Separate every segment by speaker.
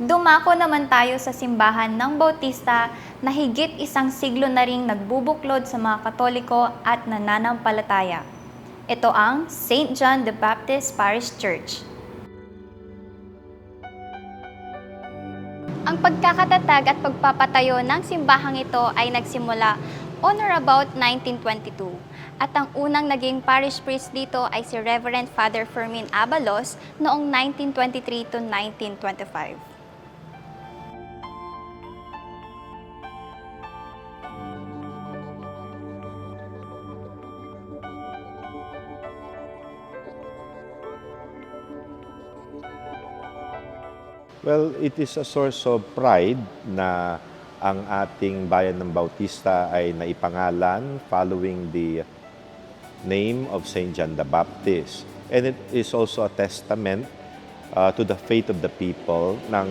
Speaker 1: Dumako naman tayo sa simbahan ng Bautista na higit isang siglo na ring nagbubuklod sa mga Katoliko at nananampalataya. Ito ang St. John the Baptist Parish Church. Ang pagkakatatag at pagpapatayo ng simbahang ito ay nagsimula on or about 1922. At ang unang naging parish priest dito ay si Reverend Father Fermin Abalos noong 1923 to 1925.
Speaker 2: Well, it is a source of pride na ang ating bayan ng Bautista ay naipangalan following the name of St. John the Baptist. And it is also a testament uh, to the faith of the people ng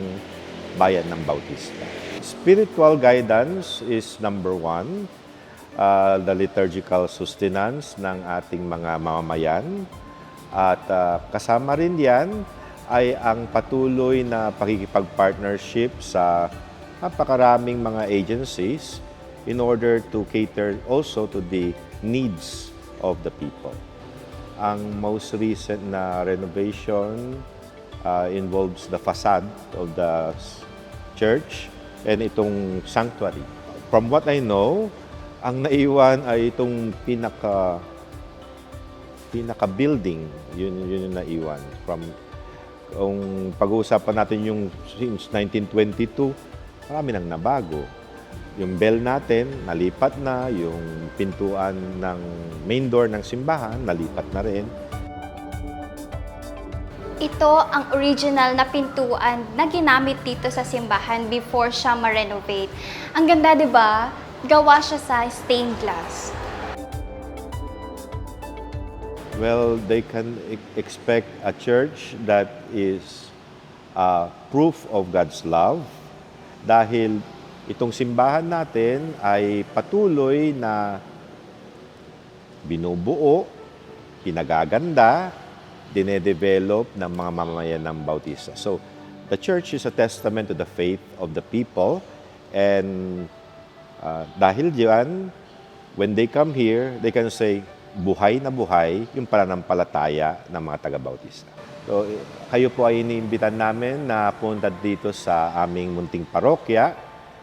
Speaker 2: bayan ng Bautista. Spiritual guidance is number one. Uh, the liturgical sustenance ng ating mga mamamayan. At uh, kasama rin yan ay ang patuloy na pakikipag-partnership sa napakaraming mga agencies in order to cater also to the needs of the people. Ang most recent na renovation uh, involves the facade of the church and itong sanctuary. From what I know, ang naiwan ay itong pinaka pinaka building yun yun yung naiwan from kung pag-uusapan natin yung since 1922 marami nang nabago yung bell natin nalipat na yung pintuan ng main door ng simbahan nalipat na rin
Speaker 1: Ito ang original na pintuan na ginamit dito sa simbahan before siya ma-renovate. Ang ganda, di ba? Gawa siya sa stained glass.
Speaker 2: Well, they can expect a church that is uh, proof of God's love dahil itong simbahan natin ay patuloy na binubuo, pinagaganda, dinedevelop ng mga mamamayan ng Bautista. So, the church is a testament to the faith of the people and uh, dahil diyan, when they come here, they can say, buhay na buhay yung pananampalataya ng mga taga-Bautista. So, kayo po ay iniimbitan namin na punta dito sa aming munting parokya,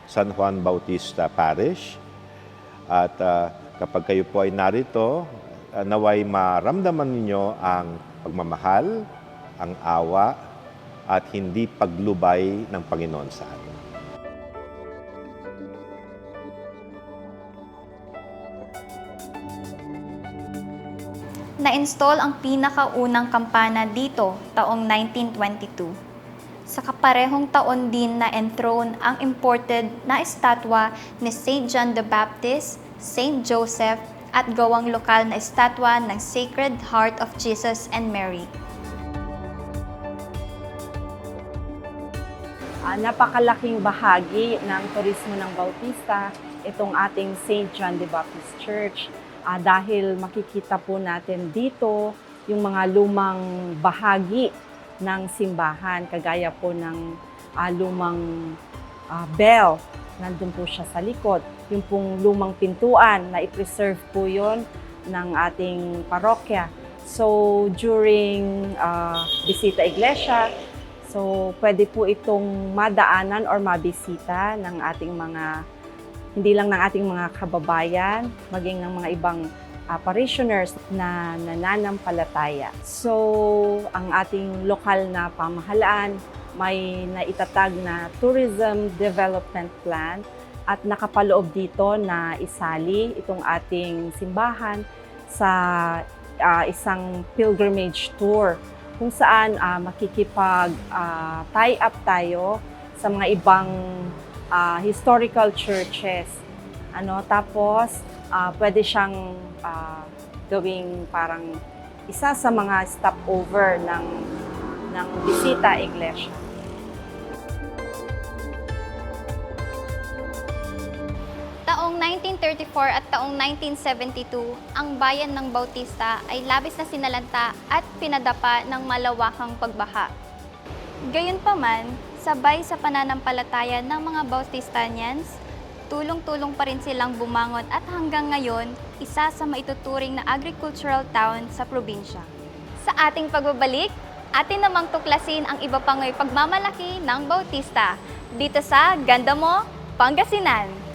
Speaker 2: San Juan Bautista Parish. At ah, kapag kayo po ay narito, ah, naway maramdaman ninyo ang pagmamahal, ang awa, at hindi paglubay ng Panginoon sa atin.
Speaker 1: Na-install ang pinakaunang kampana dito taong 1922. Sa kaparehong taon din na enthrone ang imported na estatwa ni St. John the Baptist, St. Joseph at gawang lokal na estatwa ng Sacred Heart of Jesus and Mary.
Speaker 3: Ah, napakalaking bahagi ng turismo ng Bautista itong ating St. John the Baptist Church Ah, dahil makikita po natin dito yung mga lumang bahagi ng simbahan kagaya po ng ah, lumang ah, bell nandun po siya sa likod. Yung pong lumang pintuan na i-preserve po yon ng ating parokya. So during ah, bisita iglesia So, pwede po itong madaanan or mabisita ng ating mga, hindi lang ng ating mga kababayan, maging ng mga ibang ah, parishioners na nananampalataya. So, ang ating lokal na pamahalaan may naitatag na Tourism Development Plan at nakapaloob dito na isali itong ating simbahan sa ah, isang pilgrimage tour kung saan ah, makikipag ah, tie up tayo sa mga ibang ah, historical churches. Ano, tapos ah, pwede siyang ah, gawing parang isa sa mga stopover ng ng bisita iglesia.
Speaker 1: Taong 1934 at taong 1972, ang bayan ng Bautista ay labis na sinalanta at pinadapa ng malawakang pagbaha. Gayunpaman, Kasabay sa pananampalataya ng mga Bautistanians, tulong-tulong pa rin silang bumangon at hanggang ngayon, isa sa maituturing na agricultural town sa probinsya. Sa ating pagbabalik, atin namang tuklasin ang iba pang pagmamalaki ng Bautista dito sa Ganda Mo, Pangasinan.